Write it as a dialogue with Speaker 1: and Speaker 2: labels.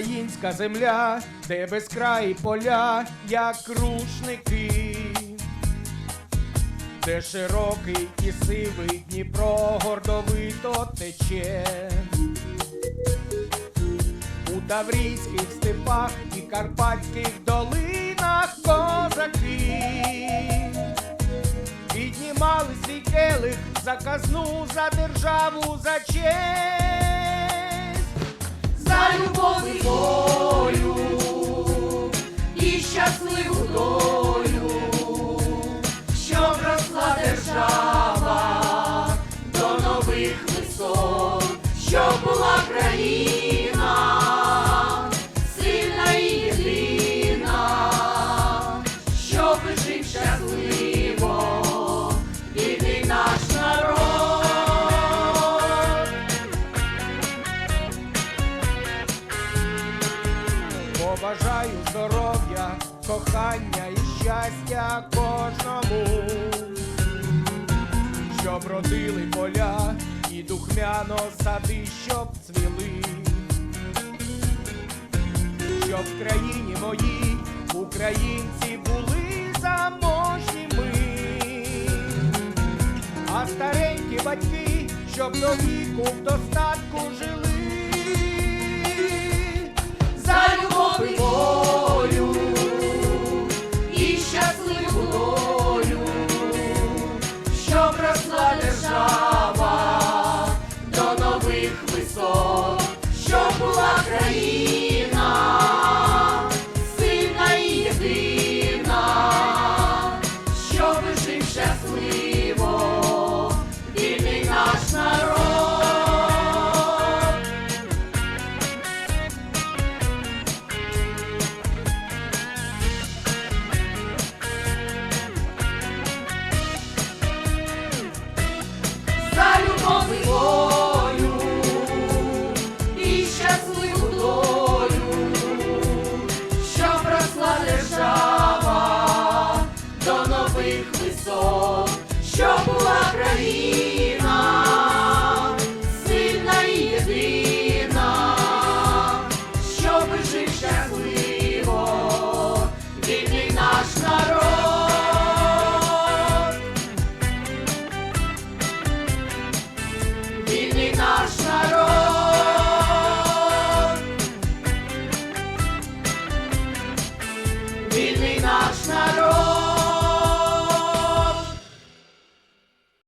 Speaker 1: Українська земля, де безкраї поля, як рушники, де широкий і сивий Дніпро гордовито тече. У Таврійських степах і Карпатських долинах козаки. Піднімали свій келих за казну, за державу, за честь,
Speaker 2: за і волю і щоб росла держава до нових висот, щоб була країна,
Speaker 1: побажаю здоров'я, кохання і щастя кожному, щоб родили поля і духмяно сади, щоб цвіли, щоб в країні моїй українці були заможніми, а старенькі батьки, щоб до віку в достатку жили.
Speaker 2: Висот, щоб була країна. hoje é enxergo.